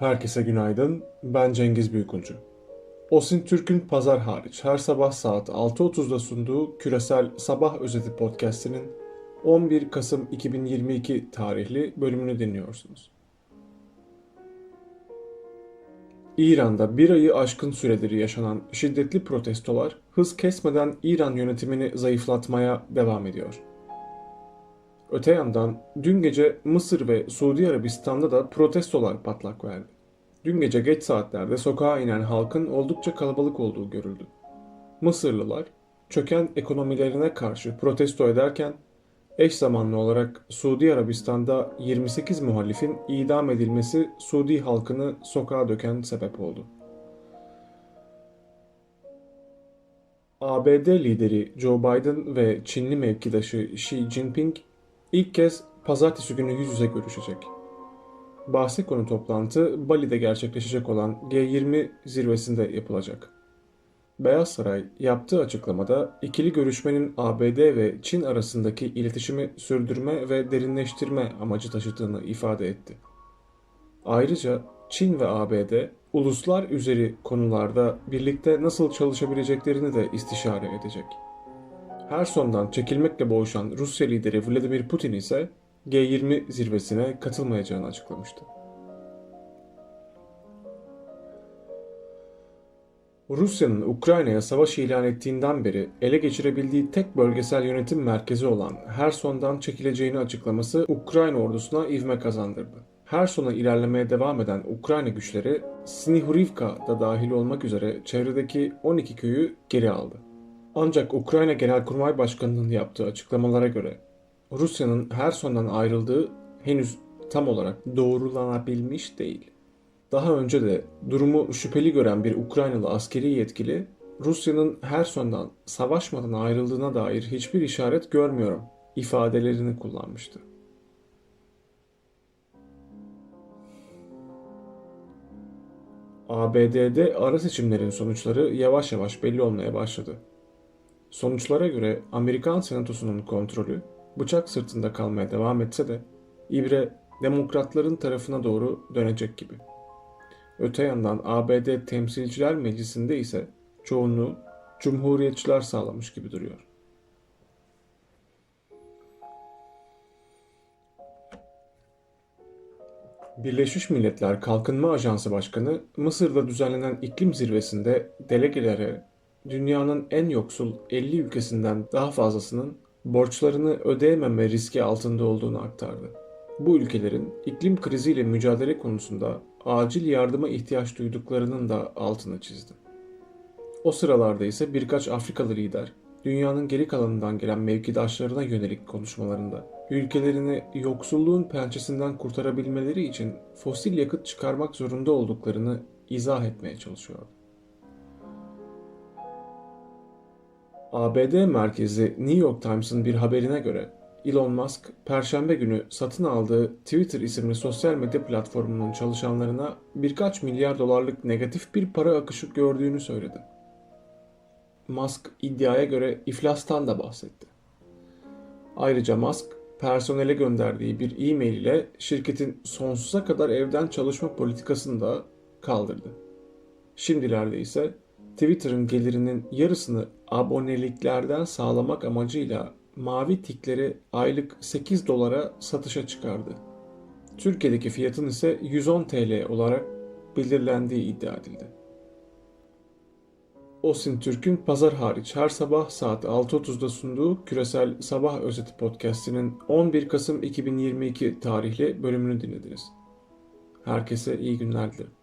Herkese günaydın. Ben Cengiz Büyükuncu. Osin Türk'ün pazar hariç her sabah saat 6.30'da sunduğu Küresel Sabah Özeti podcast'inin 11 Kasım 2022 tarihli bölümünü dinliyorsunuz. İran'da bir ayı aşkın süredir yaşanan şiddetli protestolar hız kesmeden İran yönetimini zayıflatmaya devam ediyor. Öte yandan dün gece Mısır ve Suudi Arabistan'da da protestolar patlak verdi. Dün gece geç saatlerde sokağa inen halkın oldukça kalabalık olduğu görüldü. Mısırlılar çöken ekonomilerine karşı protesto ederken eş zamanlı olarak Suudi Arabistan'da 28 muhalifin idam edilmesi Suudi halkını sokağa döken sebep oldu. ABD lideri Joe Biden ve Çinli mevkidaşı Xi Jinping ilk kez pazartesi günü yüz yüze görüşecek. Bahsi konu toplantı Bali'de gerçekleşecek olan G20 zirvesinde yapılacak. Beyaz Saray yaptığı açıklamada ikili görüşmenin ABD ve Çin arasındaki iletişimi sürdürme ve derinleştirme amacı taşıdığını ifade etti. Ayrıca Çin ve ABD uluslar üzeri konularda birlikte nasıl çalışabileceklerini de istişare edecek. Her sondan çekilmekle boğuşan Rusya lideri Vladimir Putin ise G20 zirvesine katılmayacağını açıklamıştı. Rusya'nın Ukrayna'ya savaş ilan ettiğinden beri ele geçirebildiği tek bölgesel yönetim merkezi olan Herson'dan çekileceğini açıklaması Ukrayna ordusuna ivme kazandırdı. Herson'a ilerlemeye devam eden Ukrayna güçleri Snihurivka da dahil olmak üzere çevredeki 12 köyü geri aldı. Ancak Ukrayna Genelkurmay Başkanı'nın yaptığı açıklamalara göre Rusya'nın Herson'dan ayrıldığı henüz tam olarak doğrulanabilmiş değil. Daha önce de durumu şüpheli gören bir Ukraynalı askeri yetkili Rusya'nın Herson'dan savaşmadan ayrıldığına dair hiçbir işaret görmüyorum ifadelerini kullanmıştı. ABD'de ara seçimlerin sonuçları yavaş yavaş belli olmaya başladı. Sonuçlara göre Amerikan Senatosu'nun kontrolü bıçak sırtında kalmaya devam etse de ibre demokratların tarafına doğru dönecek gibi. Öte yandan ABD Temsilciler Meclisi'nde ise çoğunluğu cumhuriyetçiler sağlamış gibi duruyor. Birleşmiş Milletler Kalkınma Ajansı Başkanı Mısır'da düzenlenen iklim zirvesinde delegelere dünyanın en yoksul 50 ülkesinden daha fazlasının borçlarını ödeyememe riski altında olduğunu aktardı. Bu ülkelerin iklim kriziyle mücadele konusunda acil yardıma ihtiyaç duyduklarının da altını çizdi. O sıralarda ise birkaç Afrikalı lider dünyanın geri kalanından gelen mevkidaşlarına yönelik konuşmalarında ülkelerini yoksulluğun pençesinden kurtarabilmeleri için fosil yakıt çıkarmak zorunda olduklarını izah etmeye çalışıyordu. ABD merkezi New York Times'ın bir haberine göre Elon Musk, Perşembe günü satın aldığı Twitter isimli sosyal medya platformunun çalışanlarına birkaç milyar dolarlık negatif bir para akışı gördüğünü söyledi. Musk iddiaya göre iflastan da bahsetti. Ayrıca Musk, personele gönderdiği bir e-mail ile şirketin sonsuza kadar evden çalışma politikasını da kaldırdı. Şimdilerde ise Twitter'ın gelirinin yarısını aboneliklerden sağlamak amacıyla mavi tikleri aylık 8 dolara satışa çıkardı. Türkiye'deki fiyatın ise 110 TL olarak belirlendiği iddia edildi. Osin Türk'ün pazar hariç her sabah saat 6.30'da sunduğu Küresel Sabah Özeti podcast'inin 11 Kasım 2022 tarihli bölümünü dinlediniz. Herkese iyi günler dilerim.